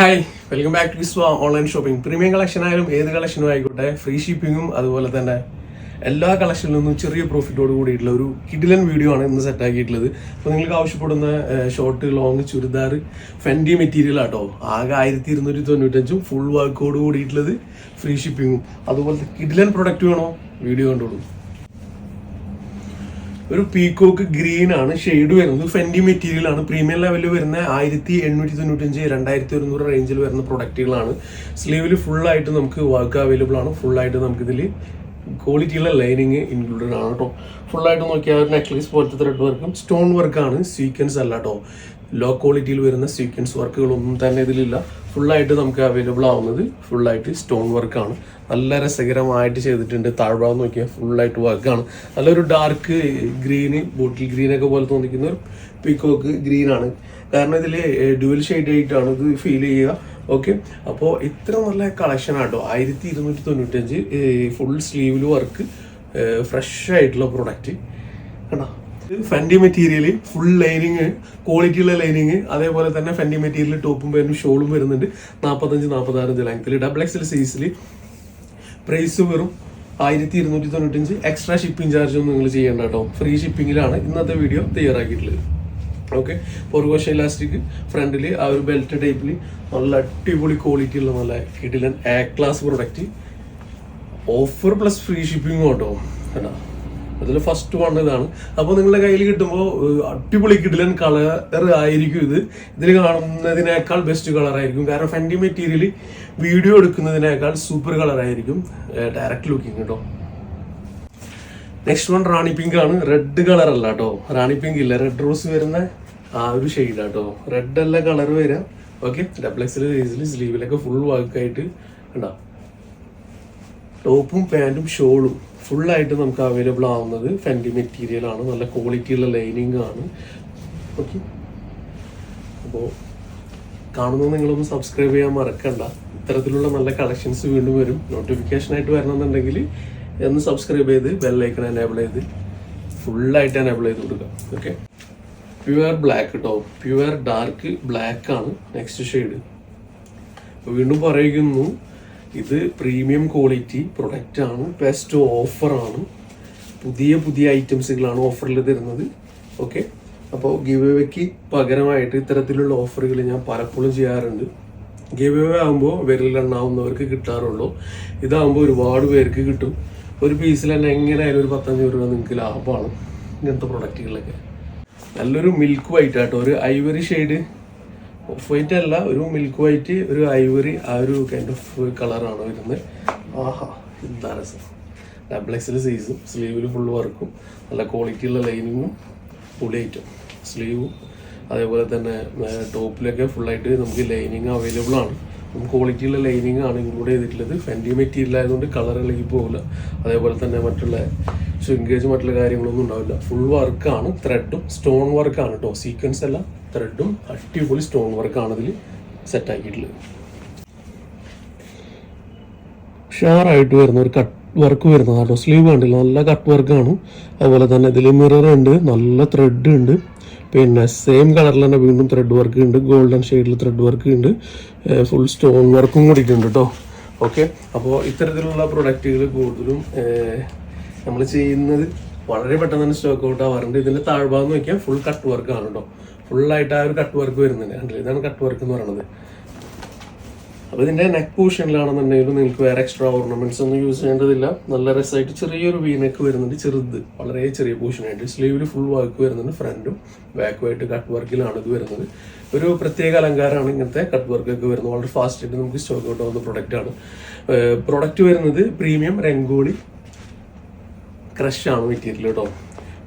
Hi welcome back to Vishwa online shopping premium collection ആയാലും ഏത് കളക്ഷനും ആയിക്കോട്ടെ ഫ്രീ ഷിപ്പിങ്ങും അതുപോലെ തന്നെ എല്ലാ കളക്ഷനിൽ നിന്നും ചെറിയ പ്രോഫിറ്റോട് കൂടിയിട്ടുള്ള ഒരു കിഡിലൻ വീഡിയോ ആണ് ഇന്ന് സെറ്റ് ആക്കിയിട്ടുള്ളത്. അപ്പോൾ നിങ്ങൾക്ക് ആവശ്യപ്പെടുന്ന short long churidar Fendi material ആട്ടോ ആകെ ആയിരത്തി ഇരുന്നൂറ്റി തൊണ്ണൂറ്റഞ്ചും ഫുൾ വർക്കോട് കൂടിയിട്ടുള്ളത് ഫ്രീ ഷിപ്പിങ്ങും അതുപോലത്തെ കിഡിലൻ പ്രൊഡക്റ്റ് വേണോ? വീഡിയോ കണ്ടോളൂ. ഒരു പീക്കോക്ക് ഗ്രീൻ ആണ് ഷെയ്ഡ് വരുന്നത്. ഫെൻഡി മെറ്റീരിയൽ ആണ്. പ്രീമിയം ലെവലിൽ വരുന്ന ആയിരത്തി എണ്ണൂറ്റി തൊണ്ണൂറ്റഞ്ച് രണ്ടായിരത്തി ഒരുന്നൂറ് റേഞ്ചിൽ വരുന്ന പ്രൊഡക്റ്റുകളാണ് സ്ലീവിൽ ഫുൾ ആയിട്ട് നമുക്ക് വർക്ക് അവൈലബിൾ ആണ്. ഫുൾ ആയിട്ട് നമുക്ക് ഇതിൽ ക്വാളിറ്റിയുള്ള ലൈനിങ് ഇൻക്ലൂഡഡ് ആണ് കേട്ടോ ഫുൾ ആയിട്ട് നോക്കിയാൽ നെക്ലേസ് പോലത്തെ ത്രെഡ് വർക്കും സ്റ്റോൺ വർക്കാണ് സീക്വൻസ് അല്ല കേട്ടോ ലോ ക്വാളിറ്റിയിൽ വരുന്ന സീക്വൻസ് വർക്കുകളൊന്നും തന്നെ ഇതിലില്ല. ഫുള്ളായിട്ട് നമുക്ക് അവൈലബിൾ ആവുന്നത് ഫുള്ളായിട്ട് സ്റ്റോൺ വർക്കാണ് നല്ല രസകരമായിട്ട് ചെയ്തിട്ടുണ്ട്. താഴ്ഭാഗം നോക്കിയാൽ ഫുള്ളായിട്ട് വർക്കാണ് നല്ലൊരു ഡാർക്ക് ഗ്രീന് ബോട്ടിൽ ഗ്രീനൊക്കെ പോലെ തോന്നിക്കുന്ന ഒരു പീക്കോക്ക് ഗ്രീനാണ് കാരണം ഇതിൽ ഡ്യുവൽ ഷെയ്ഡ് ആയിട്ടാണ് ഇത് ഫീൽ ചെയ്യുക. ഓക്കെ അപ്പോൾ ഇത്ര നല്ല കളക്ഷൻ ആട്ടോ. ആയിരത്തി ഇരുന്നൂറ്റി തൊണ്ണൂറ്റഞ്ച് ഫുൾ സ്ലീവിൽ വർക്ക് ഫ്രഷ് ആയിട്ടുള്ള പ്രൊഡക്റ്റ് കണ്ടോ? ഫെൻഡി മെറ്റീരിയൽ ഫുൾ ലൈനിങ് ക്വാളിറ്റിയുള്ള ലൈനിങ് അതേപോലെ തന്നെ ഫെൻഡി മെറ്റീരിയൽ ടോപ്പും പേരും ഷോളും വരുന്നുണ്ട്. നാൽപ്പത്തഞ്ച് നാൽപ്പത്താറഞ്ച് ലെങ്ത്തിൽ ഡബിൾ എക്സൽ സൈസിൽ പ്രൈസ് വെറും ആയിരത്തി ഇരുന്നൂറ്റി തൊണ്ണൂറ്റഞ്ച് എക്സ്ട്രാ ഷിപ്പിംഗ് ചാർജ് ഒന്നും നിങ്ങൾ ചെയ്യേണ്ട കേട്ടോ. ഫ്രീ ഷിപ്പിങ്ങിലാണ് ഇന്നത്തെ വീഡിയോ തയ്യാറാക്കിയിട്ടുള്ളത് ഓക്കെ? പൊറുകോശ ഇലാസ്റ്റിക് ഫ്രണ്ടിൽ ആ ഒരു ബെൽറ്റ് ടൈപ്പിൽ നല്ല അടിപൊളി ക്വാളിറ്റി ഉള്ള നല്ല കിടിലൻ A class product offer plus free shipping കേട്ടോ കേട്ടോ അതിൽ ഫസ്റ്റ് വൺ ഇതാണ്. അപ്പോൾ നിങ്ങളുടെ കയ്യിൽ കിട്ടുമ്പോൾ അടിപൊളി കിടിലൻ കളർ ആയിരിക്കും ഇത്. ഇതിൽ കാണുന്നതിനേക്കാൾ ബെസ്റ്റ് കളർ ആയിരിക്കും. കാരണം ഫെൻഡി മെറ്റീരിയൽ വീഡിയോ എടുക്കുന്നതിനേക്കാൾ സൂപ്പർ കളർ ആയിരിക്കും. ഡയറക്റ്റ് ലുക്കിംഗ് കേട്ടോ നെക്സ്റ്റ് വൺ റാണി പിങ്ക് ആണ്. റെഡ് കളർ അല്ല കേട്ടോ റാണി പിങ്ക് ഇല്ല. റെഡ് റോസ് വരുന്ന ആ ഒരു ഷെയ്ഡ് കേട്ടോ റെഡ് അല്ല കളർ വരാം. ഓക്കെ ഡബിൾ എക്സിൽ സൈസിൽ സ്ലീവിലൊക്കെ ഫുൾ വർക്കായിട്ട് കണ്ടോ? ടോപ്പും പാന്റും ഷോളും ഫുള്ളായിട്ട് നമുക്ക് അവൈലബിൾ ആവുന്നത് ഫെൻഡി മെറ്റീരിയൽ ആണ്. നല്ല ക്വാളിറ്റിയുള്ള ലൈനിങ് ആണ്. ഓക്കെ അപ്പോൾ കാണുന്ന നിങ്ങളൊന്ന് സബ്സ്ക്രൈബ് ചെയ്യാൻ മറക്കണ്ട. ഇത്തരത്തിലുള്ള നല്ല കളക്ഷൻസ് വീണ്ടും വരും. നോട്ടിഫിക്കേഷൻ ആയിട്ട് വരണമെന്നുണ്ടെങ്കിൽ ഒന്ന് സബ്സ്ക്രൈബ് ചെയ്ത് ബെല്ലൈക്കൺ എനേബിൾ ചെയ്ത് ഫുള്ളായിട്ട് എനേബിൾ ചെയ്ത് കൊടുക്കുക. ഓക്കെ പ്യുവർ ബ്ലാക്ക് കേട്ടോ പ്യുവർ ഡാർക്ക് ബ്ലാക്ക് ആണ് നെക്സ്റ്റ് ഷെയ്ഡ് വീണ്ടും പറയുന്നു ഇത് പ്രീമിയം ക്വാളിറ്റി പ്രൊഡക്റ്റ് ആണ് ബെസ്റ്റ് ഓഫറാണ് പുതിയ പുതിയ ഐറ്റംസുകളാണ് ഓഫറിൽ തരുന്നത്. ഓക്കെ അപ്പോൾ ഗിവ് എവേക്ക് പകരമായിട്ട് ഇത്തരത്തിലുള്ള ഓഫറുകൾ ഞാൻ പലപ്പോഴും ചെയ്യാറുണ്ട്. ഗിവ് എവേ ആകുമ്പോൾ വിരലിലെണ്ണാവുന്നവർക്ക് കിട്ടാറുള്ളൂ. ഇതാകുമ്പോൾ ഒരുപാട് പേർക്ക് കിട്ടും. ഒരു പീസിൽ തന്നെ എങ്ങനെയായാലും ഒരു പത്തഞ്ഞൂറ് രൂപ നിങ്ങൾക്ക് ലാഭമാണ് ഇങ്ങനത്തെ പ്രൊഡക്റ്റുകളിലൊക്കെ നല്ലൊരു മിൽക്ക് വൈറ്റ് ആട്ടോ. ഒരു ഐവറി ഷെയ്ഡ് ഓഫ് വൈറ്റ് അല്ല ഒരു മിൽക്ക് വൈറ്റ് ഒരു ഐവറി ആ ഒരു കൈൻഡ് ഓഫ് കളറാണ് വരുന്നത്. ആഹാ എന്താ രസം. ഡബിൾ എക്സൽ സൈസും സ്ലീവിൽ ഫുൾ വർക്കും നല്ല ക്വാളിറ്റിയുള്ള ലൈനിങ്ങും ഐറ്റം സ്ലീവും അതേപോലെ തന്നെ ടോപ്പിലൊക്കെ ഫുള്ളായിട്ട് നമുക്ക് ലൈനിങ് അവൈലബിൾ ആണ്. ക്വാളിറ്റിയുള്ള ലൈനിങ് ആണ് ഇൻക്ലൂഡ് ചെയ്തിട്ടുള്ളത്. ഫെൻഡി മെറ്റീരിയൽ ആയതുകൊണ്ട് കളർ ഇളകി പോകില്ല. അതേപോലെ തന്നെ മറ്റുള്ള ഷ്രിങ്കേജ് മറ്റുള്ള കാര്യങ്ങളൊന്നും ഉണ്ടാവില്ല. ഫുൾ വർക്കാണ് ത്രെഡും സ്റ്റോൺ വർക്കാണ് കേട്ടോ സീക്വൻസ് അല്ല ത്രെഡും അടിപൊളി സ്റ്റോൺ വർക്കാണ് ഇതിൽ സെറ്റ് ആക്കിയിട്ടുള്ളത്. ഷാറായിട്ട് വരുന്ന ഒരു കട്ട് വർക്ക് വരുന്നതാണ് കേട്ടോ സ്ലീവ് കണ്ടില്ല? നല്ല കട്ട് വർക്കാണ് അതുപോലെ തന്നെ ഇതിൽ മിറർ ഉണ്ട് നല്ല ത്രെഡ് ഉണ്ട്. പിന്നെ സെയിം കളറിൽ തന്നെ വീണ്ടും ത്രെഡ് വർക്ക് ഉണ്ട്. ഗോൾഡൻ ഷെയ്ഡിൽ ത്രെഡ് വർക്ക് ഉണ്ട്. ഫുൾ സ്റ്റോൺ വർക്കും കൂടിയിട്ടുണ്ട് കേട്ടോ ഓക്കെ അപ്പോൾ ഇത്തരത്തിലുള്ള പ്രൊഡക്റ്റുകൾ കൂടുതലും നമ്മൾ ചെയ്യുന്നത് വളരെ പെട്ടെന്ന് തന്നെ സ്റ്റോക്ക് ഔട്ട് ആവാറുണ്ട്. ഇതിന്റെ താഴ്ഭാഗം നോക്കിയാൽ ഫുൾ കട്ട് വർക്ക് ആണ് കേട്ടോ ഫുള്ളായിട്ട് ആ ഒരു കട്ട് വർക്ക് വരുന്നുണ്ട് കണ്ടില്ലേ? ഇതാണ് കട്ട് വർക്ക് എന്ന് പറയുന്നത്. അപ്പോൾ ഇതിന്റെ നെക്ക് പോർഷനിലാണെന്നുണ്ടെങ്കിലും നിങ്ങൾക്ക് വേറെ എക്സ്ട്രാ ഓർണമെന്റ്സ് ഒന്നും യൂസ് ചെയ്യേണ്ടതില്ല. നല്ല രസമായിട്ട് ചെറിയൊരു വി നെക്ക് വരുന്നുണ്ട് ചെറുത്. വളരെ ചെറിയ പോർഷനായിട്ട് സ്ലീവിൽ ഫുൾ വർക്ക് വരുന്നുണ്ട് ഫ്രണ്ടും ബാക്കുമായിട്ട് കട്ട് വർക്കിലാണ് ഇത് വരുന്നത്. ഒരു പ്രത്യേക അലങ്കാരമാണ് ഇങ്ങനത്തെ കട്ട് വർക്ക് ഒക്കെ വരുന്നത്. വളരെ ഫാസ്റ്റ് ആയിട്ട് നമുക്ക് സ്റ്റോക്ക് ഔട്ട് ആവുന്ന പ്രൊഡക്റ്റ് ആണ്. പ്രൊഡക്റ്റ് വരുന്നത് പ്രീമിയം രംഗോളി ക്രഷ് ആണ് മെറ്റീരിയൽ കേട്ടോ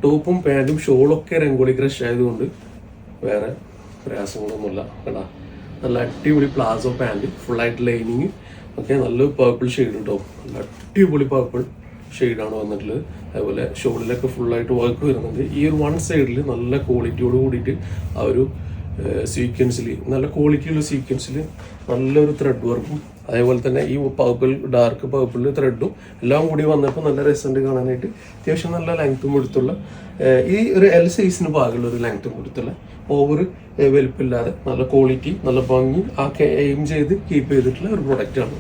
ടോപ്പും പാന്റും ഷോളൊക്കെ രംഗോളി ക്രഷ് ആയതുകൊണ്ട് വേറെ പ്രയാസങ്ങളൊന്നുമില്ല. കേട്ടോ നല്ല അടിപൊളി പ്ലാസോ പാന്റ് ഫുള്ളായിട്ട് ലൈനിങ്. ഓക്കെ നല്ല പേർപ്പിൾ ഷെയ്ഡ് കേട്ടോ നല്ല അടിപൊളി പേർപ്പിൾ ഷെയ്ഡാണ് വന്നിട്ടുള്ളത്. അതുപോലെ ഷോളിലൊക്കെ ഫുള്ളായിട്ട് വർക്ക് വരുന്നുണ്ട്. ഈ ഒരു വൺ സൈഡിൽ നല്ല ക്വാളിറ്റിയോട് കൂടിയിട്ട് ആ ഒരു സീക്വൻസിൽ നല്ല ക്വാളിറ്റിയുള്ള സീക്വൻസിൽ നല്ലൊരു ത്രെഡ് വർക്കും അതേപോലെ തന്നെ ഈ പർപ്പിൾ ഡാർക്ക് പർപ്പിൾ ത്രെഡും എല്ലാം കൂടി വന്നപ്പോൾ നല്ല രസമുണ്ട് കാണാനായിട്ട് അത്യാവശ്യം നല്ല ലെങ്ത്തും കൊടുത്തുള്ള ഈ ഒരു എൽ സൈസിന് ഭാഗമുള്ള ഒരു ലെങ്ത്തും കൊടുത്തുള്ള ഓവർ വലുപ്പില്ലാതെ നല്ല ക്വാളിറ്റി നല്ല ഭംഗി ആ എയിം ചെയ്ത് കീപ്പ് ചെയ്തിട്ടുള്ള ഒരു പ്രൊഡക്റ്റാണ്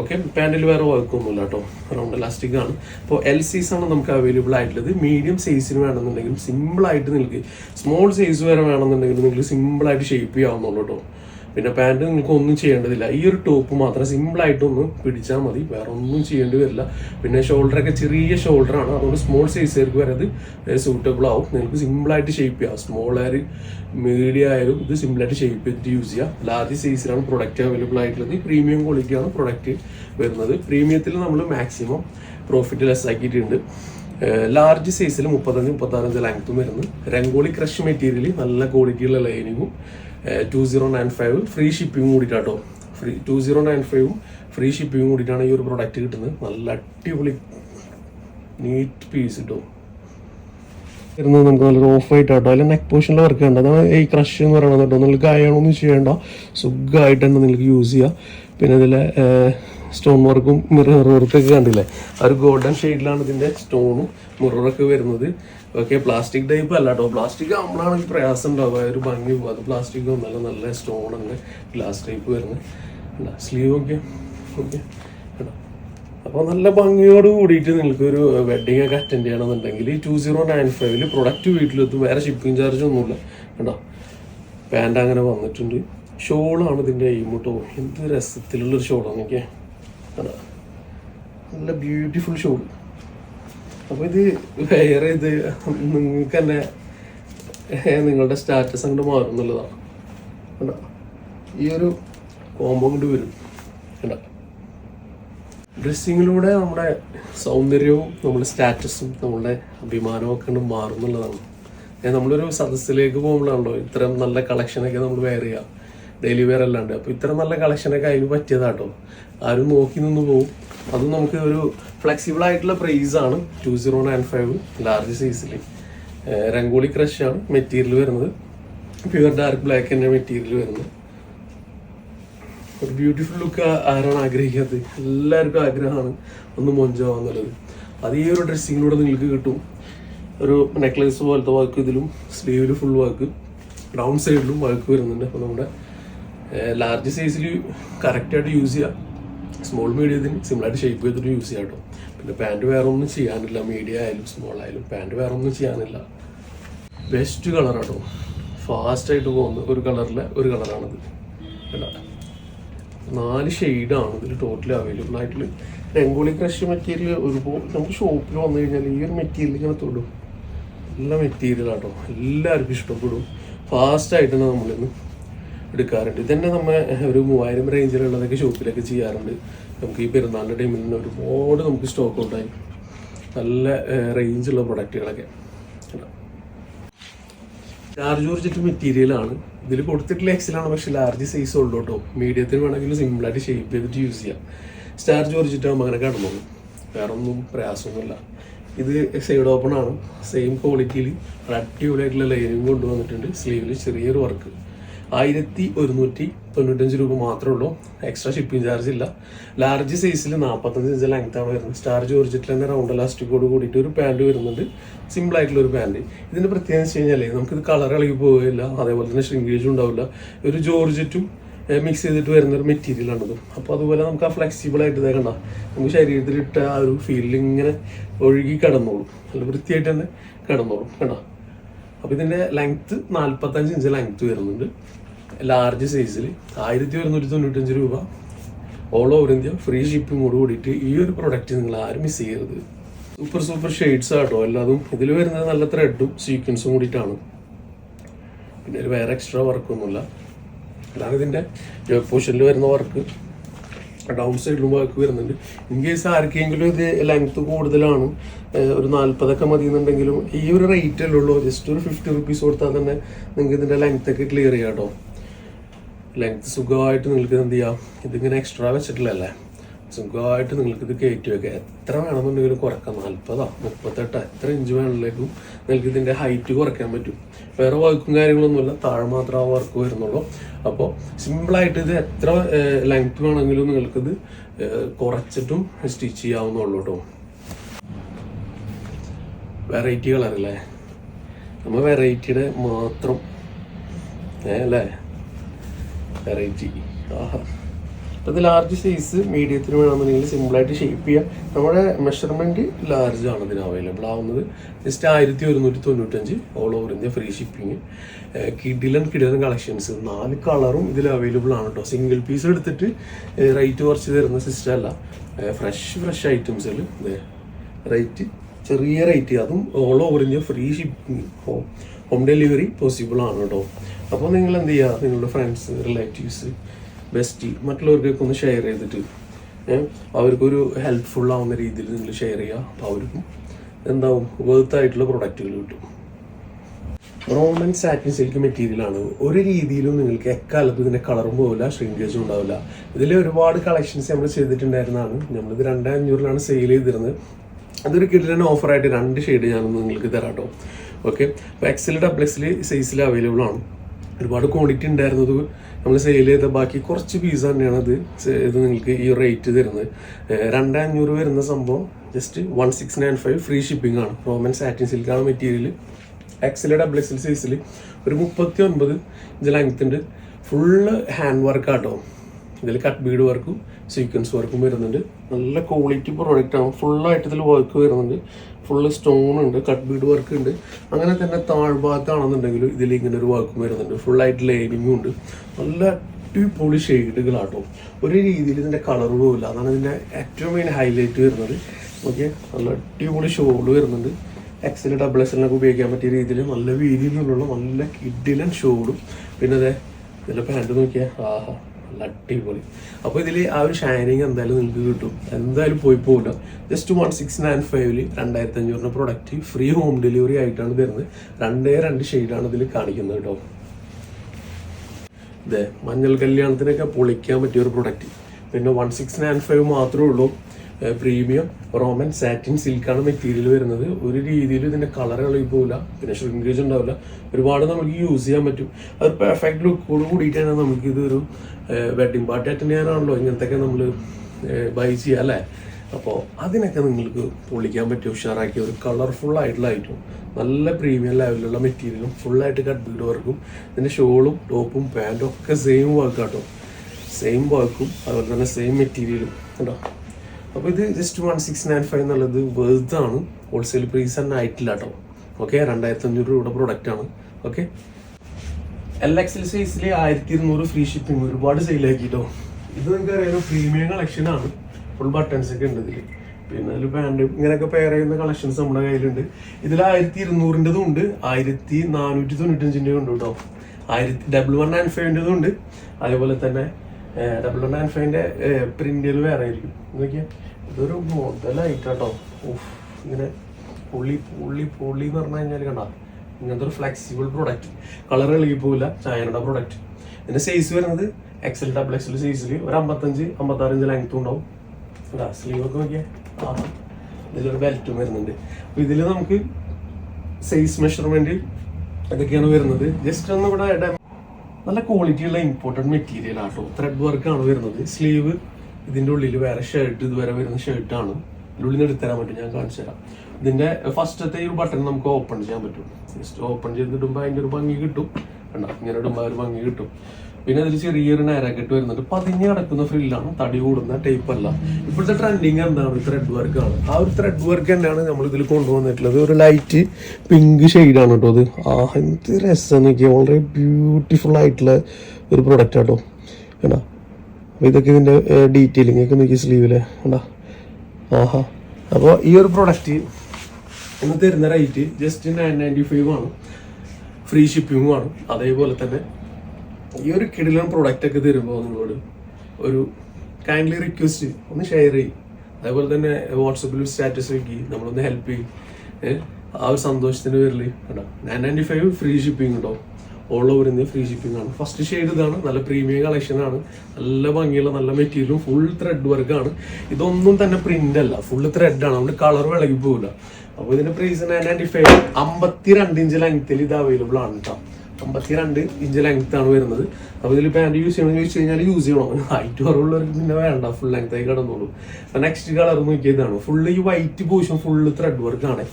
ഓക്കെ പാന്റിൽ വേറെ വർക്കൊന്നുമില്ല കേട്ടോ. റൗണ്ട് ഇലാസ്റ്റിക് ആണ്. അപ്പോൾ എൽ സൈസ് ആണ് നമുക്ക് അവൈലബിൾ ആയിട്ടുള്ളത്. മീഡിയം സൈസിന് വേണമെന്നുണ്ടെങ്കിൽ സിമ്പിളായിട്ട് നിങ്ങൾക്ക് സ്മോൾ സൈസ് വരെ വേണമെന്നുണ്ടെങ്കിൽ നിങ്ങൾക്ക് സിമ്പിളായിട്ട് ഷേപ്പ് ചെയ്യാവുന്നുള്ളൂ കേട്ടോ. പിന്നെ പാന്റ് നിങ്ങൾക്ക് ഒന്നും ചെയ്യേണ്ടതില്ല. ഈ ഒരു ടോപ്പ് മാത്രം ഒന്ന് പിടിച്ചാൽ മതി. വേറെ ഒന്നും ചെയ്യേണ്ടി വരില്ല. പിന്നെ ഷോൾഡറൊക്കെ ചെറിയ ഷോൾഡറാണ് അതുകൊണ്ട് സ്മോൾ സൈസുകാർക്ക് വരെ അത് സൂട്ടബിൾ ആവും. നിങ്ങൾക്ക് സിമ്പിൾ ആയിട്ട് ഷേപ്പ് ചെയ്യാം. സ്മോൾ ആയാലും മീഡിയം ആയാലും ഇത് സിമ്പിൾ ആയിട്ട് ഷേപ്പ് ചെയ്തിട്ട് യൂസ് ചെയ്യാം. ലാർജ് സൈസിലാണ് പ്രൊഡക്റ്റ് അവൈലബിൾ ആയിട്ടുള്ളത്. പ്രീമിയം ക്വാളിറ്റിയാണ് പ്രൊഡക്റ്റ് വരുന്നത്. പ്രീമിയത്തിൽ നമ്മൾ മാക്സിമം പ്രോഫിറ്റ് ലെസ് ആക്കിയിട്ടുണ്ട്. ലാർജ് സൈസിൽ മുപ്പത്തഞ്ച് മുപ്പത്താറഞ്ച് ലെങ്ത്തും വരുന്നു. രംഗോളി ക്രഷ് മെറ്റീരിയൽ നല്ല ക്വാളിറ്റിയുള്ള ലൈനിങ്ങും two zero nine five free shipping കൂടിയിട്ടാട്ടോ. Free two zero nine ഫൈവും ഫ്രീ ഷിപ്പിംഗ് കൂടിയിട്ടാണ് ഈ ഒരു പ്രൊഡക്റ്റ് കിട്ടുന്നത്. നല്ല അടിപൊളി നീറ്റ് പീസ് കിട്ടും വരുന്നത് നമുക്ക് നല്ലൊരു ഓഫ് ആയിട്ട് കേട്ടോ അല്ലെങ്കിൽ നെക്ക് പോർഷനിൽ വർക്ക് ചെയ്യേണ്ട. അതാണ് ഈ ക്രഷ് എന്ന് പറയുന്നത് കേട്ടോ. നിങ്ങൾക്ക് അയാളൊന്നും ചെയ്യേണ്ട. സുഖമായിട്ട് തന്നെ നിങ്ങൾക്ക് യൂസ് ചെയ്യാം. പിന്നെ ഇതിലെ സ്റ്റോൺ വർക്കും മിറർ വർക്കൊക്കെ കണ്ടില്ലേ? ആ ഒരു ഗോൾഡൻ ഷെയ്ഡിലാണ് ഇതിന്റെ സ്റ്റോണും മിററൊക്കെ വരുന്നത്. ഓക്കെ പ്ലാസ്റ്റിക് ടൈപ്പ് അല്ല കേട്ടോ പ്ലാസ്റ്റിക് നമ്മളാണെങ്കിൽ പ്രയാസം ഉണ്ടാവുക. ഒരു ഭംഗി പോകും അത് പ്ലാസ്റ്റിക് ഒന്നല്ല നല്ല സ്റ്റോൺ ഉണ്ട്. ഗ്ലാസ് ടൈപ്പ് വരുന്നത്. സ്ലീവ് ഒക്കെ. ഓക്കെ അപ്പോൾ നല്ല ഭംഗിയോട് കൂടിയിട്ട് നിങ്ങൾക്ക് ഒരു വെഡിങ് ഒക്കെ അറ്റൻഡ് ചെയ്യണമെന്നുണ്ടെങ്കിൽ ഈ ടു സീറോ നയൻ ഫൈവിൽ പ്രൊഡക്റ്റ് വീട്ടിലെത്തും. വേറെ ഷിപ്പിംഗ് ചാർജ് ഒന്നുമില്ല. കേട്ടോ പാന്റ് അങ്ങനെ വന്നിട്ടുണ്ട്. ഷോളാണ് ഇതിന്റെ എയിമുട്ടോ എന്ത് രസത്തിലുള്ളൊരു ഷോളാണ് എനിക്ക് കേട്ടോ നല്ല ബ്യൂട്ടിഫുൾ ഷോൾ അപ്പോൾ ഇത് വേറെ ഇത് നിങ്ങൾക്ക് തന്നെ നിങ്ങളുടെ സ്റ്റാറ്റസ് അങ്ങോട്ട് മാറും എന്നുള്ളതാണ് കേട്ടോ ഈ ഒരു കോമ്പോ കൊണ്ട് വരും. കേട്ടോ ഡ്രസ്സിങ്ങിലൂടെ നമ്മുടെ സൗന്ദര്യവും നമ്മുടെ സ്റ്റാറ്റസും നമ്മളുടെ അഭിമാനവും ഒക്കെ ഉണ്ട് മാറും എന്നുള്ളതാണ്. നമ്മളൊരു സദസ്സിലേക്ക് പോകുമ്പോഴാണല്ലോ ഇത്തരം നല്ല കളക്ഷനൊക്കെ നമ്മൾ വെയർ ചെയ്യുക ഡെയിലി വെയർ അല്ലാണ്ട് അപ്പോൾ ഇത്ര നല്ല കളക്ഷനൊക്കെ അതിന് പറ്റിയതാട്ടോ. ആരും നോക്കി നിന്ന് പോകും അതും നമുക്ക് ഒരു ഫ്ലെക്സിബിൾ ആയിട്ടുള്ള പ്രൈസ് ആണ്. Two zero nine five large സൈസിൽ രംഗോളി ക്രഷ് ആണ് മെറ്റീരിയൽ വരുന്നത്. പ്യുവർ ഡാർക്ക് ബ്ലാക്ക് തന്നെ മെറ്റീരിയൽ വരുന്നത്. ഒരു ബ്യൂട്ടിഫുൾ ലുക്ക് ആരാണ് ആഗ്രഹിക്കാത്തത്? എല്ലാവർക്കും ആഗ്രഹമാണ് ഒന്ന് മൊഞ്ചാവാന്നുള്ളത്. അത് ഈ ഒരു ഡ്രസ്സിങ്ങിലൂടെ നിങ്ങൾക്ക് കിട്ടും. ഒരു നെക്ലേസ് പോലത്തെ വർക്ക് ഇതിലും. സ്ലീവിൽ ഫുൾ വർക്ക് ഡൗൺ സൈഡിലും വർക്ക് വരുന്നുണ്ട്. അപ്പോൾ നമ്മുടെ ലാർജ് സൈസിൽ കറക്റ്റായിട്ട് യൂസ് ചെയ്യുക സ്മോൾ മീഡിയത്തിന് സിമ്പിളായിട്ട് ഷേപ്പ് ചെയ്തിട്ട് യൂസ് ചെയ്യാം കേട്ടോ പിന്നെ പാന്റ് വേറെ ഒന്നും ചെയ്യാനില്ല. മീഡിയ ആയാലും സ്മോൾ ആയാലും പാന്റ് വേറെ ഒന്നും ചെയ്യാനില്ല. ബെസ്റ്റ് കളർ കേട്ടോ ഫാസ്റ്റായിട്ട് പോകുന്ന ഒരു കളറിലെ ഒരു കളറാണിത് കേട്ടോ നാല് ഷെയ്ഡാണ് ഇതിൽ ടോട്ടലി അവൈലബിൾ ആയിട്ടുള്ള. രംഗോളി ക്രഷ് മെറ്റീരിയൽ ഒരുപോലെ നമുക്ക് ഷോപ്പിൽ വന്നു കഴിഞ്ഞാൽ ഈ ഒരു മെറ്റീരിയൽ ഇങ്ങനെ തൊടും. നല്ല മെറ്റീരിയൽ ആട്ടോ എല്ലാവർക്കും ഇഷ്ടപ്പെടും. ഫാസ്റ്റായിട്ട് തന്നെ നമ്മളിന്ന് എടുക്കാറുണ്ട്. ഇതന്നെ നമ്മൾ ഒരു മൂവായിരം റേഞ്ചിലുള്ളതൊക്കെ ഷോപ്പിലൊക്കെ ചെയ്യാറുണ്ട്. നമുക്ക് ഈ പെരുന്നാളിന്റെ ടൈമിൽ തന്നെ ഒരുപാട് നമുക്ക് സ്റ്റോക്ക് ഉണ്ടായി നല്ല റേഞ്ചുള്ള പ്രൊഡക്റ്റുകളൊക്കെ ലാർജ് കുറിച്ചിട്ട് മെറ്റീരിയലാണ് ഇതിൽ കൊടുത്തിട്ടുള്ള എക്സലാണ് പക്ഷെ ലാർജ് സൈസ് ഉള്ളൂ കേട്ടോ മീഡിയത്തിന് വേണമെങ്കിൽ സിമ്പിളായിട്ട് ഷേപ്പ് ചെയ്തിട്ട് യൂസ് ചെയ്യാം. സ്റ്റാർ ജോർജിട്ടാകുമ്പോൾ അങ്ങനെ കടന്നോളൂ. വേറെ ഒന്നും പ്രയാസമൊന്നുമില്ല. ഇത് സൈഡ് ഓപ്പൺ ആണ്. സെയിം ക്വാളിറ്റിയിൽ അടിപൊളിയായിട്ടുള്ള ലൈനിങ് കൊണ്ടുവന്നിട്ടുണ്ട്. സ്ലീവിൽ ചെറിയൊരു വർക്ക് ആയിരത്തി ഒരുന്നൂറ്റി തൊണ്ണൂറ്റഞ്ച് രൂപ മാത്രമേ ഉള്ളൂ. എക്സ്ട്രാ ഷിപ്പിംഗ് ചാർജ് ഇല്ല. ലാർജ് സൈസിൽ നാൽപ്പത്തഞ്ച് ഇഞ്ച് ലെങ്ത് ആണ് വരുന്നത്. സ്റ്റാർ ജോർജിറ്റിൽ തന്നെ റൗണ്ട് ഇലാസ്റ്റിക്കോട് കൂടിയിട്ട് ഒരു പാന്റ് വരുന്നുണ്ട്. സിമ്പിൾ ആയിട്ടുള്ള ഒരു പാന്റ് ഇതിന്റെ പ്രത്യേകത വെച്ച് കഴിഞ്ഞാൽ നമുക്കിത് കളർ ഇളകി പോവുകയില്ല. അതേപോലെ തന്നെ ഷ്രിങ്കേജും ഉണ്ടാവില്ല. ഒരു ജോർജറ്റും മിക്സ് ചെയ്തിട്ട് വരുന്ന ഒരു മെറ്റീരിയൽ ആണത്. അപ്പോൾ അതുപോലെ നമുക്ക് ആ ഫ്ലെക്സിബിൾ ആയിട്ട് ഇതേ കണ്ട നമുക്ക് ശരീരത്തിൽ ഇട്ട ആ ഒരു ഫീലിൽ ഇങ്ങനെ ഒഴുകി കിടന്നോളും. നല്ല വൃത്തിയായിട്ട് തന്നെ കിടന്നോളും. കണ്ട? അപ്പോൾ ഇതിന്റെ ലെങ്ത്ത് നാൽപ്പത്തഞ്ച് ഇഞ്ച് ലെങ്ത്ത് വരുന്നുണ്ട്. ലാർജ് സൈസിൽ ആയിരത്തി ഒരുന്നൂറ്റി തൊണ്ണൂറ്റഞ്ച് രൂപ. ഓൾ ഓവർ ഇന്ത്യ ഫ്രീ ഷിപ്പിങ്ങോട് കൂടിയിട്ട് ഈ ഒരു പ്രൊഡക്റ്റ് നിങ്ങൾ ആരും മിസ് ചെയ്യരുത്. സൂപ്പർ സൂപ്പർ ഷെയ്ഡ്സ് ആട്ടോ. എല്ലാതും ഇതിൽ വരുന്നത് നല്ല ത്രെഡും സീക്വൻസും കൂടിയിട്ടാണ്. പിന്നെ ഒരു വേറെ എക്സ്ട്രാ വർക്കൊന്നുമില്ല അതാണ് ഇതിന്റെ ജോബ് പോർഷനിൽ വരുന്ന വർക്ക് ഡൗൺ സൈഡിലും വർക്ക് വരുന്നുണ്ട്. ഇൻ കേസ് ആർക്കെങ്കിലും ഇത് ലെങ്ത് കൂടുതലാണ് ഒരു നാൽപ്പതൊക്കെ മതി എന്നുണ്ടെങ്കിലും ഈ ഒരു റേറ്റ് അല്ലേ ഉള്ളൂ. ജസ്റ്റ് ഒരു ഫിഫ്റ്റി റുപ്പീസ് കൊടുത്താൽ തന്നെ നിങ്ങൾക്ക് ഇതിന്റെ ലെങ്ത്തൊക്കെ ക്ലിയർ ചെയ്യാം കേട്ടോ ലെങ്ത് സുഖമായിട്ട് നിങ്ങൾക്ക് എന്ത് ചെയ്യാം? ഇതിങ്ങനെ എക്സ്ട്രാ വെച്ചിട്ടില്ലല്ലേ? സുഖമായിട്ട് നിങ്ങൾക്ക് ഇത് കയറ്റി വെക്കാം. എത്ര വേണമെന്നുണ്ടെങ്കിലും കുറക്കാം നാൽപ്പതാ മുപ്പത്തെട്ടാ എത്ര ഇഞ്ച് വേണമെങ്കിലും നിങ്ങൾക്ക് ഇതിന്റെ ഹൈറ്റ് കുറയ്ക്കാൻ പറ്റും. വേറെ വർക്കും കാര്യങ്ങളൊന്നുമില്ല. താഴെ മാത്രം ആ വർക്ക് വരുന്നുള്ളൂ. അപ്പോൾ സിമ്പിളായിട്ട് ഇത് എത്ര ലെങ്ത് വേണമെങ്കിലും നിങ്ങൾക്കിത് കുറച്ചിട്ടും സ്റ്റിച്ച് ചെയ്യാവുന്നുള്ളൂ കേട്ടോ വെറൈറ്റി കളറല്ലേ? നമ്മൾ വെറൈറ്റിയുടെ മാത്രം ഏ അല്ലേ? വെറൈറ്റി ആഹാ. ഇത് ലാർജ് സൈസ് മീഡിയത്തിന് വേണമെന്നുണ്ടെങ്കിൽ സിമ്പിളായിട്ട് ഷേപ്പ് ചെയ്യാം. നമ്മുടെ മെഷർമെന്റ് ലാർജ് ആണ് ഇതിന് അവൈലബിൾ ആവുന്നത്. ജസ്റ്റ് ആയിരത്തി ഒരുന്നൂറ്റി തൊണ്ണൂറ്റഞ്ച് all over India free shipping കിഡിലൻ കിഡിലൻ കളക്ഷൻസ് നാല് കളറും ഇതിൽ അവൈലബിൾ ആണ് കേട്ടോ സിംഗിൾ പീസ് എടുത്തിട്ട് റേറ്റ് കുറച്ച് തരുന്ന സിസ്റ്റം അല്ല. ഫ്രഷ് ഫ്രഷ് ഐറ്റംസിൽ റേറ്റ് ചെറിയ റേറ്റ് അതും all over India free shipping home home delivery possible ആണ് കേട്ടോ അപ്പോൾ നിങ്ങൾ എന്ത് ചെയ്യുക നിങ്ങളുടെ ഫ്രണ്ട്സ് റിലേറ്റീവ്സ് ബെസ്റ്റ് മറ്റുള്ളവർക്കൊക്കെ ഒന്ന് ഷെയർ ചെയ്തിട്ട് അവർക്കൊരു ഹെൽപ്ഫുൾ ആവുന്ന രീതിയിൽ നിങ്ങൾ ഷെയർ ചെയ്യുക അപ്പോൾ അവർക്കും എന്താവും? വെർത്തായിട്ടുള്ള പ്രൊഡക്റ്റുകൾ കിട്ടും. റോമൻ സാറ്റിൻ സിൽക്ക് മെറ്റീരിയലാണ് ഒരു രീതിയിലും നിങ്ങൾക്ക് എക്കാലത്ത് ഇതിന്റെ കളറും പോകില്ല ഷ്രിങ്കേജും ഉണ്ടാവില്ല. ഇതിൽ ഒരുപാട് കളക്ഷൻസ് നമ്മൾ ചെയ്തിട്ടുണ്ടായിരുന്നതാണ്. നമ്മളിത് രണ്ടേ അഞ്ഞൂറിലാണ് സെയിൽ ചെയ്തിരുന്നത്. അതൊരു കിട്ടുന്ന ഓഫറായിട്ട് രണ്ട് ഷെയ്ഡ് ഞാനൊന്ന് നിങ്ങൾക്ക് തരാം കേട്ടോ ഓക്കെ അപ്പോൾ എക്സൽ ഡബിൾ എക്സൽ സൈസിൽ അവൈലബിൾ ആണ്. ഒരുപാട് ക്വാണ്ടിറ്റി ഉണ്ടായിരുന്നത് നമ്മൾ സെയിൽ ചെയ്ത ബാക്കി കുറച്ച് പീസ് തന്നെയാണ് അത് ഇത് നിങ്ങൾക്ക് ഈ റേറ്റ് തരുന്നത്. രണ്ടേ വരുന്ന സംഭവം just one six nine five free shipping ആണ്. റോമൻ സാറ്റിൻ സിൽക്കാണ് മെറ്റീരിയൽ എക്സൽ ഡബിൾ എക്സൽ സൈസിൽ ഒരു മുപ്പത്തി ഒൻപത് ഇഞ്ച് ലെങ്ത് ഉണ്ട് ഫുള്ള് ഹാൻഡ് വർക്ക് ആട്ടോ ഇതിൽ കട്ട് ബീഡ് വർക്കും സീക്വൻസ് വർക്കും വരുന്നുണ്ട്. നല്ല ക്വാളിറ്റി പ്രോഡക്റ്റ് ആണ്. ഫുള്ളായിട്ട് ഇതിൽ വർക്ക് വരുന്നുണ്ട്. ഫുള്ള് സ്റ്റോൺ ഉണ്ട് കട്ട് ബീഡ് വർക്ക് ഉണ്ട്. അങ്ങനെ തന്നെ താഴ്ഭാഗത്താണെന്നുണ്ടെങ്കിൽ ഇതിൽ ഇങ്ങനെ ഒരു വർക്കും വരുന്നുണ്ട്. ഫുള്ളായിട്ട് ലൈനിങ്ങും ഉണ്ട്. നല്ല അടിപൊളി ഷെയ്ഡുകളാട്ടോ ഒരു രീതിയിൽ ഇതിന്റെ കളർ പോകില്ല അതാണ് ഇതിന്റെ ഏറ്റവും മെയിൻ ഹൈലൈറ്റ് വരുന്നത്. ഓക്കെ നല്ല അടിപൊളി ഷോൾ വരുന്നുണ്ട്. എക്സൽ ഡബിൾ എക്സലിനൊക്കെ ഉപയോഗിക്കാൻ പറ്റിയ രീതിയിൽ നല്ല വീതിയിലുള്ള നല്ല കിഡിലൻ ഷോളും പിന്നെ അതെ ഇതിന്റെ പാന്റ് നോക്കിയാൽ ആഹാ. അടിപൊളി. അപ്പോൾ ഇതിൽ ആ ഒരു ഷൈനിങ് എന്തായാലും നിങ്ങൾക്ക് കിട്ടും. എന്തായാലും പോയി പോകില്ല ജസ്റ്റ് വൺ സിക്സ് നയൻ ഫൈവിൽ രണ്ടായിരത്തി അഞ്ഞൂറിന് പ്രൊഡക്റ്റ് ഫ്രീ ഹോം ഡെലിവറി ആയിട്ടാണ് തരുന്നത്. രണ്ടേ രണ്ട് ഷെയ്ഡാണ് ഇതിൽ കാണിക്കുന്നത് കേട്ടോ ഇതെ മഞ്ഞൾ കല്യാണത്തിനൊക്കെ പൊളിക്കാൻ പറ്റിയ ഒരു പ്രൊഡക്റ്റ് പിന്നെ വൺ സിക്സ് നയൻ ഫൈവ് മാത്രമേ ഉള്ളൂ. പ്രീമിയം റോമൻ സാറ്റിൻ സിൽക്കാണ് മെറ്റീരിയൽ വരുന്നത്. ഒരു രീതിയിലും ഇതിന്റെ കളർ ഇളകി പോകില്ല പിന്നെ ഷ്രിങ്കേജ് ഉണ്ടാവില്ല. ഒരുപാട് നമുക്ക് യൂസ് ചെയ്യാൻ പറ്റും. അത് പെർഫെക്റ്റ് ലുക്കോട് കൂടിയിട്ടാണ് നമുക്ക് ഇതൊരു വെഡിങ് പാർട്ടി അറ്റൻഡ് ചെയ്യാനാണല്ലോ ഇങ്ങനത്തെയൊക്കെ നമ്മൾ ബൈ ചെയ്യുക അല്ലേ? അപ്പോൾ അതിനൊക്കെ നിങ്ങൾക്ക് പൊളിക്കാൻ പറ്റിയ ഉഷാറാക്കി ഒരു കളർഫുൾ ആയിട്ടുള്ള ഐറ്റം നല്ല പ്രീമിയം ലെവലിലുള്ള മെറ്റീരിയലും ഫുള്ളായിട്ട് കട്ട് ബീഡ് വർക്കും ഇതിന്റെ ഷോളും ടോപ്പും പാന്റും ഒക്കെ സെയിം വർക്ക് കേട്ടോ സെയിം വർക്കും അതുപോലെ തന്നെ സെയിം മെറ്റീരിയലും കേട്ടോ അപ്പോൾ ഇത് just one six nine five എന്നുള്ളത് വെറുതാണ് ഹോൾസെയിൽ പ്രൈസ് തന്നെ ആയിട്ടില്ല കേട്ടോ ഓക്കെ രണ്ടായിരത്തി അഞ്ഞൂറ് രൂപയുടെ പ്രൊഡക്റ്റ് ആണ്. ഓക്കെ എൽ എക്സൽ സൈസിൽ ആയിരത്തി ഇരുന്നൂറ് ഫ്രീ ഷിപ്പിംഗ് ഒരുപാട് സെയിലാക്കിട്ടോ ഇത് നിങ്ങൾക്ക് അറിയാം പ്രീമിയം കളക്ഷനാണ് ഫുൾ ബട്ടൺസ് ഒക്കെ ഉണ്ട് ഇതിൽ പിന്നെ അതിൽ പാന്റ് ഇങ്ങനെയൊക്കെ പെയർ ചെയ്യുന്ന കളക്ഷൻസ് നമ്മുടെ കയ്യിലുണ്ട്. ഇതിൽ ആയിരത്തി ഇരുന്നൂറിന്റെതും ഉണ്ട്. ആയിരത്തി നാനൂറ്റി തൊണ്ണൂറ്റഞ്ചിന്റെ ഉണ്ട് കേട്ടോ ആയിരത്തി ഡബിൾ വൺ നയൻ ഫൈവിന്റെതും ഉണ്ട്. അതേപോലെ തന്നെ ഡബിൾ നയൻ ഫൈവിന്റെ പ്രിന്റുകൾ വേറെ ആയിരിക്കും. നോക്കിയാൽ ഇതൊരു മുതലായിട്ട് ഉഫ്, ഇങ്ങനെ പുള്ളി പുള്ളി പുള്ളി എന്ന് പറഞ്ഞു കഴിഞ്ഞാൽ കണ്ട ഇങ്ങനത്തെ ഒരു ഫ്ലെക്സിബിൾ പ്രൊഡക്റ്റ് കളർ ഇളകി പോവില്ല ചൈനയുടെ പ്രൊഡക്റ്റ് ഇതിന്റെ സൈസ് വരുന്നത് എക്സൽ ഡബിൾ എക്സൽ സൈസിൽ ഒരു അമ്പത്തഞ്ച് അമ്പത്താറ് ഇഞ്ച് ലെങ്ത്തും ഉണ്ടാവും. അതാ സ്ലീവ് ഒക്കെ നോക്കിയാൽ ആ ഇതിലൊരു ബെൽറ്റും വരുന്നുണ്ട്. അപ്പൊ ഇതിൽ നമുക്ക് സൈസ് മെഷർമെന്റ് അതൊക്കെയാണ് വരുന്നത്. ജസ്റ്റ് ഒന്ന് ഇവിടെ നല്ല ക്വാളിറ്റിയുള്ള ഇമ്പോർട്ടന്റ് മെറ്റീരിയൽ ആട്ടോ. ത്രെഡ് വർക്കാണ് വരുന്നത്. സ്ലീവ് ഇതിന്റെ ഉള്ളിൽ വേറെ ഷർട്ട് ഇതുവരെ വരുന്ന ഷർട്ടാണ് ഇതിന്റെ ഉള്ളിൽ നിന്ന് എടുത്തരാൻ പറ്റും. ഞാൻ കാണിച്ചു തരാം. ഇതിന്റെ ഫസ്റ്റത്തെ ഒരു ബട്ടൺ നമുക്ക് ഓപ്പൺ ചെയ്യാൻ പറ്റും. ജസ്റ്റ് ഓപ്പൺ ചെയ്തിടുമ്പോൾ അതിന്റെ ഒരു ഭംഗി കിട്ടും. കണ്ടോ? ഇങ്ങനെ ഇടുമ്പോൾ ഒരു ഭംഗി കിട്ടും. പിന്നെ അതിൽ ചെറിയൊരു നേരക്കെട്ട് വരുന്നുണ്ട്. പതിഞ്ഞ് കിടക്കുന്ന ഫ്രില്ലാണ് തടി കൂടുന്ന ടൈപ്പ് അല്ല. ഇപ്പോഴത്തെ ട്രെൻഡിങ് എന്താണ്? ത്രെഡ് വർക്ക് ആണ്. ആ ഒരു ത്രെഡ് വർക്ക് തന്നെയാണ് നമ്മൾ ഇതിൽ കൊണ്ടുവന്നിട്ടുള്ളത്. ഒരു ലൈറ്റ് പിങ്ക് ആണ് കേട്ടോ അത്. ആ എന്ത് രസം നോക്കിയാൽ വളരെ ബ്യൂട്ടിഫുൾ ആയിട്ടുള്ള ഒരു പ്രൊഡക്റ്റ് ആട്ടോ കേട്ടോ. അപ്പോൾ ഇതൊക്കെ ഇതിന്റെ ഡീറ്റെയിലിംഗ് ഒക്കെ നോക്കി സ്ലീവിലെ കേട്ടോ ആഹാ. അപ്പോൾ ഈ ഒരു പ്രൊഡക്റ്റ് ഇന്ന് തരുന്ന rate just nine ninety five ആണ് ഫ്രീ ഷിപ്പിങ്ങും ആണ്. അതേപോലെ തന്നെ ഈ ഒരു കിടിലൻ പ്രൊഡക്റ്റ് ഒക്കെ തരുമ്പോൾ നിങ്ങളോട് ഒരു കൈൻഡ്ലി റിക്വസ്റ്റ് ഒന്ന് ഷെയർ ചെയ്യും. അതേപോലെ തന്നെ വാട്സപ്പിൽ സ്റ്റാറ്റസ് വെക്കി നമ്മളൊന്ന് ഹെൽപ്പ് ചെയ്യും. ആ ഒരു സന്തോഷത്തിന് പേരിൽ കേട്ടോ nine ninety five free shipping ഉണ്ടോ? All over India free shipping ആണ്. ഫസ്റ്റ് ഷെയ്ഡ് ഇതാണ്. നല്ല പ്രീമിയം കളക്ഷൻ ആണ്. നല്ല ഭംഗിയുള്ള നല്ല മെറ്റീരിയലും ഫുൾ ത്രെഡ് വർക്ക് ആണ്. ഇതൊന്നും തന്നെ പ്രിന്റ് അല്ല. ഫുൾ ത്രെഡ് ആണ്. അതുകൊണ്ട് കളർ വിളകി പോകില്ല അപ്പോൾ ഇതിന്റെ പ്രൈസ് നയൻ നയന്റി ഫൈവ് അമ്പത്തിരണ്ട് ഇഞ്ച് ലെങ്ത്തിൽ ഇത് അവൈലബിൾ ആണ് കേട്ടോ അമ്പത്തിരണ്ട് ഇഞ്ച് ലെങ്ത് ആണ് വരുന്നത്. അപ്പോൾ ഇതിൽ പാന്റ് യൂസ് ചെയ്യണമെന്ന് ചോദിച്ചു കഴിഞ്ഞാൽ യൂസ് ചെയ്യണം. ഹൈറ്റ് കുറവുള്ളവർക്ക് പിന്നെ വേണ്ട ഫുൾ ലെങ്ത് ആയി കിടന്നോളൂ. അപ്പോൾ നെക്സ്റ്റ് കളർ നോക്കിയതാണ് ഫുള്ള് ഈ വൈറ്റ് പോഷൻ ഫുള്ള് ത്രെഡ് വർക്കാണ്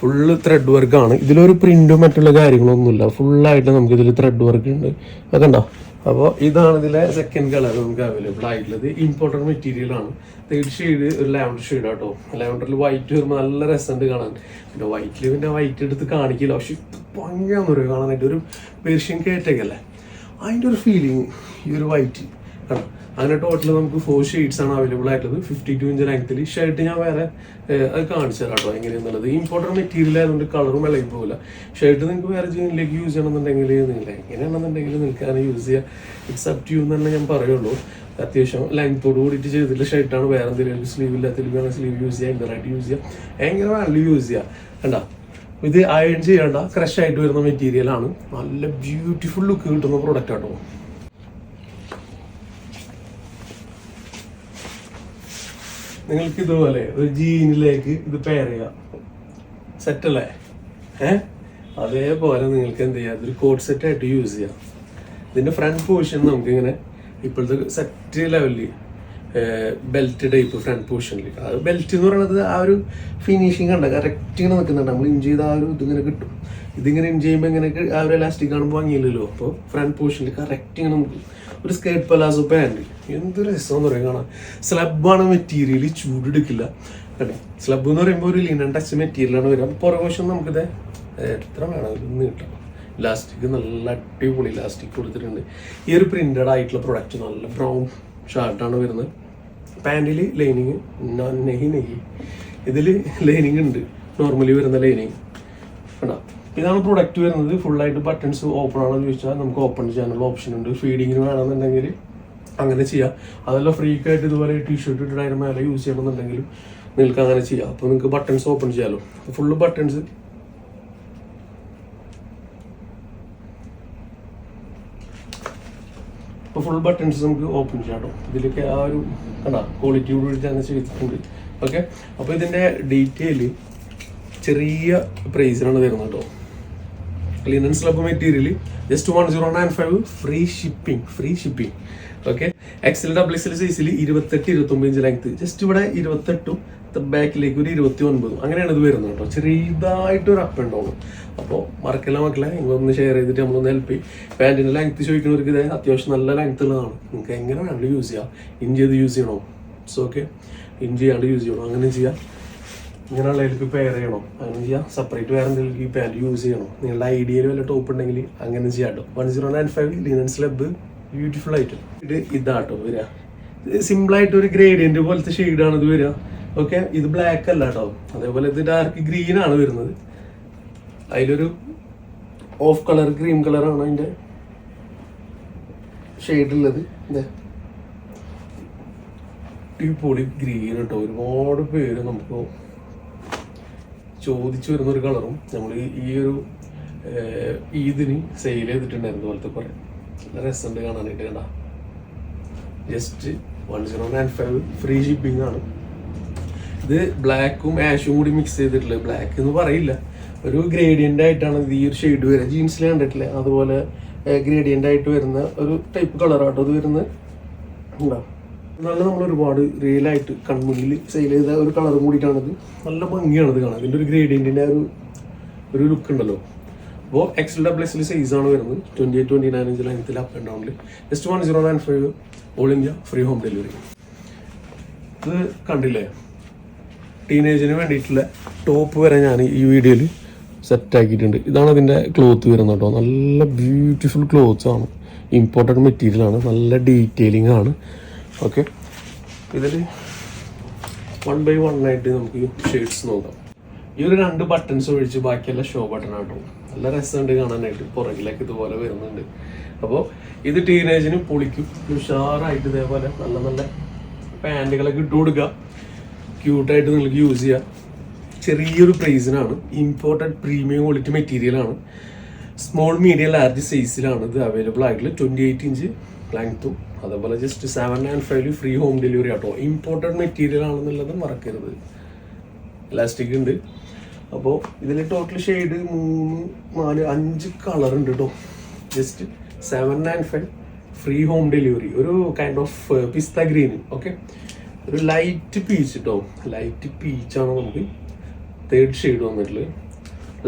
ഫുള്ള് ത്രെഡ് വർക്കാണ് ഇതിലൊരു പ്രിന്റും മറ്റുള്ള കാര്യങ്ങളൊന്നുമില്ല. ഫുള്ളായിട്ട് നമുക്ക് ഇതിൽ ത്രെഡ് വർക്ക് ഉണ്ട്. കണ്ടോ? അപ്പോൾ ഇതാണ് ഇതിലെ സെക്കൻഡ് കളർ നമുക്ക് അവൈലബിൾ ആയിട്ടുള്ളത്. ഇമ്പോർട്ടന്റ് മെറ്റീരിയൽ ആണ്. തേർഡ് ഷെയ്ഡ് ഒരു ലാവൻഡർ ഷെയ്ഡ് ആട്ടോ. ലാവൻഡറിൽ വൈറ്റ് വരുമ്പോൾ നല്ല രസമുണ്ട് കാണാൻ. പിന്നെ വൈറ്റിൽ പിന്നെ വൈറ്റ് എടുത്ത് കാണിക്കില്ല. പക്ഷെ ഭംഗിയാന്ന് പറയുക കാണാനായിട്ട്? ഒരു പേർഷ്യൻ കേറ്റൊക്കെ അതിന്റെ ഒരു ഫീലിംഗ് ഈ ഒരു വൈറ്റ് അങ്ങനെ ടോട്ടൽ നമുക്ക് ഫോർ ഷെയ്ഡ്സ് ആണ് അവൈലബിൾ ആയിട്ടുള്ളത്. ഫിഫ്റ്റി ടു ഇഞ്ച് ലെങ്ത്തിൽ ഷർട്ട് ഞാൻ വേറെ അത് കാണിച്ചു തരാം കേട്ടോ എങ്ങനെയാണെന്നുള്ളത് ഇമ്പോർട്ടന്റ് മെറ്റീരിയൽ ആയതുകൊണ്ട് കളറും ഇളകി പോകില്ല ഷർട്ട് നിങ്ങൾക്ക് വേറെ ജീനിലേക്ക് യൂസ് ചെയ്യണമെന്നുണ്ടെങ്കിൽ നിങ്ങൾ എങ്ങനെയാണെന്നുണ്ടെങ്കിൽ അങ്ങനെ യൂസ് ചെയ്യാം. എക്സെപ്റ്റ് യു എന്ന് തന്നെ ഞാൻ പറയുള്ളൂ. അത്യാവശ്യം ലെങ്ത്തോട് കൂടിയിട്ട് ചെയ്തിട്ടുള്ള ഷർട്ടാണ് വേറെ എന്തെങ്കിലും സ്ലീവ് ഇല്ലാത്തതിൽ വേണം സ്ലീവ് യൂസ് ചെയ്യാം ഇന്നറായിട്ട് യൂസ് ചെയ്യാം. എങ്ങനെ വേണമെങ്കിലും യൂസ് ചെയ്യാം. കണ്ടാ? ഇത് അയൺ ചെയ്യേണ്ട ക്രഷ് ആയിട്ട് വരുന്ന മെറ്റീരിയൽ ആണ്. നല്ല ബ്യൂട്ടിഫുൾ ലുക്ക് കിട്ടുന്ന പ്രോഡക്റ്റ് ആട്ടോ. നിങ്ങൾക്ക് ഇതുപോലെ ഒരു ജീനിലേക്ക് ഇത് പെയർ ചെയ്യാം. സെറ്റ് അല്ലേ? ഏ? അതേപോലെ നിങ്ങൾക്ക് എന്ത് ചെയ്യാം? ഇതൊരു കോഡ് സെറ്റ് ആയിട്ട് യൂസ് ചെയ്യാം. ഇതിന്റെ ഫ്രണ്ട് പോർഷൻ നമുക്ക് ഇങ്ങനെ ഇപ്പോഴത്തെ സെറ്റ് ലെവലിൽ ബെൽറ്റ് ടൈപ്പ് ഫ്രണ്ട് പോർഷനിൽ അത് ബെൽറ്റ് എന്ന് പറയുന്നത് ആ ഒരു ഫിനിഷിങ് കണ്ട കറക്റ്റ് ഇങ്ങനെ നിൽക്കുന്നുണ്ട്. നമ്മൾ ഇഞ്ച് ചെയ്ത ആ ഒരു ഇതിങ്ങനെ കിട്ടും. ഇതിങ്ങനെ ഇഞ്ച് ചെയ്യുമ്പോൾ ഇങ്ങനെ ആ ഒരു ഇലാസ്റ്റിക് കാണുമ്പോൾ വാങ്ങിയില്ലല്ലോ അപ്പോൾ ഫ്രണ്ട് പോർഷനിൽ കറക്റ്റ് ഇങ്ങനെ നമുക്ക് ഒരു സ്കേർട്ട് പലാസോ പാന്റ് എന്ത് രസം പറയാം കാണാൻ. സ്ലബാണ് മെറ്റീരിയൽ ചൂടെടുക്കില്ല. കേട്ടോ സ്ലബ് എന്ന് പറയുമ്പോൾ ഒരു ലിനൻ ടച്ച് മെറ്റീരിയലാണ് വരിക. പുറകുവശം നമുക്കിത് എത്ര വേണമെങ്കിലും നീട്ടാം ഇലാസ്റ്റിക് നല്ല അടിപൊളി ഇലാസ്റ്റിക് കൊടുത്തിട്ടുണ്ട്. ഈ ഒരു പ്രിന്റഡ് ആയിട്ടുള്ള പ്രൊഡക്റ്റ് നല്ല ബ്രൗൺ ഷർട്ടാണ് വരുന്നത്. പാന്റിൽ ലൈനിങ് നെഹി നെഹി. ഇതിൽ ലൈനിങ് ഉണ്ട്. നോർമലി വരുന്ന ലൈനിങ്. കണ്ടോ? ഇതാണ് പ്രൊഡക്റ്റ് വരുന്നത്. ഫുള്ളായിട്ട് ബട്ടൺസ് ഓപ്പൺ ആണെന്ന് ചോദിച്ചാൽ നമുക്ക് ഓപ്പൺ ചെയ്യാനുള്ള ഓപ്ഷൻ ഉണ്ട്. ഫീഡിങ്ങിന് വേണമെന്നുണ്ടെങ്കിൽ അങ്ങനെ ചെയ്യാം. അതല്ല ഫ്രീക്ക് ആയിട്ട് ഇതുപോലെ ടീഷർട്ട് ഇട്ടിട്ട് അതിന് മേലെ യൂസ് ചെയ്യണമെന്നുണ്ടെങ്കിലും നിങ്ങൾക്ക് അങ്ങനെ ചെയ്യാം. അപ്പോൾ നിങ്ങൾക്ക് ബട്ടൺസ് ഓപ്പൺ ചെയ്യാമല്ലോ ഫുള്ള് ബട്ടൺസ് ഫുൾ ബട്ടൺസ് നമുക്ക് ഓപ്പൺ ചെയ്യാം കേട്ടോ ഇതിലൊക്കെ ആ ഒരു കണ്ടാ ക്വാളിറ്റിയോട് കൂടി തന്നെ ചെയ്തിട്ടുണ്ട്. ഓക്കെ അപ്പോൾ ഇതിന്റെ ഡീറ്റെയിൽ ചെറിയ പ്രൈസിനാണ് വരുന്നത് കേട്ടോ linen slub material just one zero nine five free shipping free shipping okay XL double XL സൈസിൽ ഇരുപത്തെട്ട് ഇരുപത്തൊമ്പത് ഇഞ്ച് ലെങ്ത് ജസ്റ്റ് ഇവിടെ ഇരുപത്തെട്ടും ബാക്കിലേക്ക് ഒരു ഇരുപത്തി ഒൻപതും അങ്ങനെയാണ് ഇത് വരുന്നത് കേട്ടോ. ചെറിയതായിട്ട് ഒരു അപ്പ് ഉണ്ടാവും അപ്പോൾ മറക്കല്ല മക്കളെ? നിങ്ങളൊന്ന് ഷെയർ ചെയ്തിട്ട് നമ്മളൊന്ന് ഹെൽപ്പ് ചെയ്യും. പാന്റിന്റെ ലെങ്ത് ചോദിക്കുന്നവർക്ക് ഇത് അത്യാവശ്യം നല്ല ലെങ്ത് ഉള്ളതാണ്. നിങ്ങൾക്ക് എങ്ങനെ വേണമെങ്കിലും യൂസ് ചെയ്യാം. ഇഞ്ചി ചെയ്ത് യൂസ് ചെയ്യണോ? ഇറ്റ്സ് ഓക്കെ ഇഞ്ചി ചെയ്യാണ്ട് യൂസ് ചെയ്യണോ? അങ്ങനെ ചെയ്യാം. ഇങ്ങനെയുള്ള എനിക്ക് പെയർ ചെയ്യണോ? അങ്ങനെ ചെയ്യാം. സെപ്പറേറ്റ് വേറെ എന്തെങ്കിലും ഈ പാന്റ് യൂസ് ചെയ്യണോ? നിങ്ങളുടെ ഐഡിയയിൽ വല്ല ടോപ്പ് ഉണ്ടെങ്കിൽ അങ്ങനെ ചെയ്യാം കേട്ടോ. One zero nine five linen slub beautiful ആയിട്ട് ഇത് ഇതാട്ടോ വരിക. സിമ്പിൾ ആയിട്ട് ഒരു ഗ്രേഡിയന്റ് പോലത്തെ ഷെയ്ഡാണ് ഇത് വരിക. ഓക്കെ ഇത് ബ്ലാക്ക് അല്ല കേട്ടോ അതേപോലെ ഇത് ഡാർക്ക് ഗ്രീൻ ആണ് വരുന്നത്. അതിലൊരു ഓഫ് കളർ ക്രീം കളറാണ് അതിന്റെ ഷെയ്ഡ് ഉള്ളത്. അടിപൊളി ഗ്രീൻ കേട്ടോ ഒരുപാട് പേര് നമുക്ക് ചോദിച്ചു വരുന്ന ഒരു കളറും നമ്മൾ ഈ ഒരു ഈദിന് സെയിൽ ചെയ്തിട്ടുണ്ടായിരുന്നു പോലത്തെ കുറെ. രസമുണ്ട് കാണാനായിട്ട് കണ്ട. Just one zero nine five free shipping ആണ്. ഇത് ബ്ലാക്കും ആഷും കൂടി മിക്സ് ചെയ്തിട്ടുള്ളത് ബ്ലാക്ക് എന്ന് പറയില്ല. ഒരു ഗ്രേഡിയന്റ് ആയിട്ടാണ് ഈ ഒരു ഷെയ്ഡ് വരിക ജീൻസിൽ കണ്ടിട്ടില്ലേ? അതുപോലെ ഗ്രേഡിയന്റ് ആയിട്ട് വരുന്ന ഒരു ടൈപ്പ് കളറാട്ടോ ഇത് വരുന്നത്. ഉണ്ടാവും നല്ല നമ്മൾ ഒരുപാട് റിയലായിട്ട് കൺമുന്നിൽ സെയിൽ ചെയ്ത ഒരു കളറും കൂടിയിട്ടാണിത് നല്ല ഭംഗിയാണ് ഇത് കാണാൻ. അതിന്റെ ഒരു ഗ്രേഡിയന്റിന്റെ ഒരു ഒരു ലുക്ക് ഉണ്ടല്ലോ. അപ്പോൾ എക്സൽ ഡബിൾ എക്സിൽ സൈസാണ് വരുന്നത്. Twenty eight twenty nine inch ലെങ്ത്തിൽ up and ഡൗണിൽ just one zero nine five all India free home delivery ഇത് കണ്ടില്ലേ? ടീനേജിന് വേണ്ടിയിട്ടുള്ള ടോപ്പ് വരെ ഞാൻ ഈ വീഡിയോയിൽ സെറ്റാക്കിയിട്ടുണ്ട് ഇതാണ് അതിന്റെ ക്ലോത്ത് വരുന്നത് കേട്ടോ. നല്ല ബ്യൂട്ടിഫുൾ ക്ലോത്ത്സ് ആണ്. ഇമ്പോർട്ടന്റ് മെറ്റീരിയൽ ആണ്. നല്ല ഡീറ്റെയിലിംഗ് ആണ്. ഓക്കെ ഇതിൽ വൺ ബൈ വൺ ആയിട്ട് നമുക്ക് ഷെയ്ഡ്സ് നോക്കാം. ഈ ഒരു രണ്ട് ബട്ടൺസ് ഒഴിച്ച് ബാക്കിയെല്ലാം ഷോ ബട്ടൺ ആട്ടോ നല്ല രസമുണ്ട് കാണാനായിട്ട്. പുറകിലേക്ക് ഇതുപോലെ വരുന്നുണ്ട്. അപ്പോൾ ഇത് ടീനേജിന് പൊളിക്കും ഉഷാറായിട്ട് ഇതേപോലെ നല്ല നല്ല പാന്റുകളൊക്കെ ഇട്ട് കൊടുക്കുക. ക്യൂട്ടായിട്ട് നിങ്ങൾക്ക് യൂസ് ചെയ്യാം. ചെറിയൊരു പ്രൈസിനാണ് ഇമ്പോർട്ടന്റ് പ്രീമിയം ക്വാളിറ്റി മെറ്റീരിയലാണ് സ്മോൾ മീഡിയം ലാർജ് സൈസിലാണ് ഇത് അവൈലബിൾ ആയിട്ടുള്ളത്. ട്വന്റി എയ്റ്റ് ഇഞ്ച് ലെങ്ത്തും അതേപോലെ just seven nine five free home delivery ആട്ടോ. ഇമ്പോർട്ടന്റ് മെറ്റീരിയൽ ആണെന്നുള്ളത് മറക്കരുത്. ഇലാസ്റ്റിക് ഉണ്ട്. അപ്പോൾ ഇതിൽ ടോട്ടൽ ഷെയ്ഡ് മൂന്ന് നാല് അഞ്ച് കളർ ഉണ്ട് കേട്ടോ just seven nine five free home delivery ഒരു kind of pista green okay ഒരു ലൈറ്റ് പീച്ച് കേട്ടോ ലൈറ്റ് പീച്ചാണ് നമുക്ക്? തേർഡ് ഷെയ്ഡ് വന്നിട്ടുള്ളത്.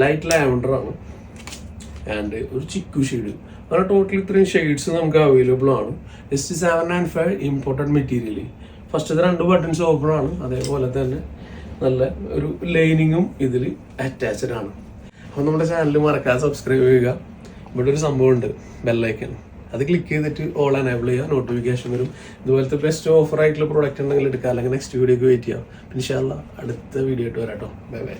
ലൈറ്റ് ലാവൻഡർ ആണ്. ആൻഡ് ഒരു ചിക്കു ഷെയ്ഡ് അങ്ങനെ ടോട്ടൽ ഇത്രയും ഷെയ്ഡ്സ് നമുക്ക് അവൈലബിൾ ആണ്. S T seven and five important material ഫസ്റ്റത്തെ രണ്ട് ബട്ടൺസ് ഓപ്പൺ ആണ്. അതേപോലെ തന്നെ നല്ല ഒരു ലൈനിങ്ങും ഇതിൽ അറ്റാച്ച്ഡ് ആണ്. അപ്പോൾ നമ്മുടെ ചാനൽ മറക്കാതെ സബ്സ്ക്രൈബ് ചെയ്യുക. ഇവിടെ ഒരു സംഭവമുണ്ട് ബെല്ലൈക്കൻ അത് ക്ലിക്ക് ചെയ്തിട്ട് ഓൾ അനേബിൾ ചെയ്യുക നോട്ടിഫിക്കേഷൻ വരും. ഇതുപോലത്തെ ബെസ്റ്റ് ഓഫർ ആയിട്ടുള്ള പ്രോഡക്റ്റ് ഉണ്ടെങ്കിൽ എടുക്കുക. അല്ലെങ്കിൽ നെക്സ്റ്റ് വീഡിയോക്ക് വെയിറ്റ് ചെയ്യാം ഇൻഷാല്ല അടുത്ത വീഡിയോ ആയിട്ട് വരാം കേട്ടോ ബൈ ബൈ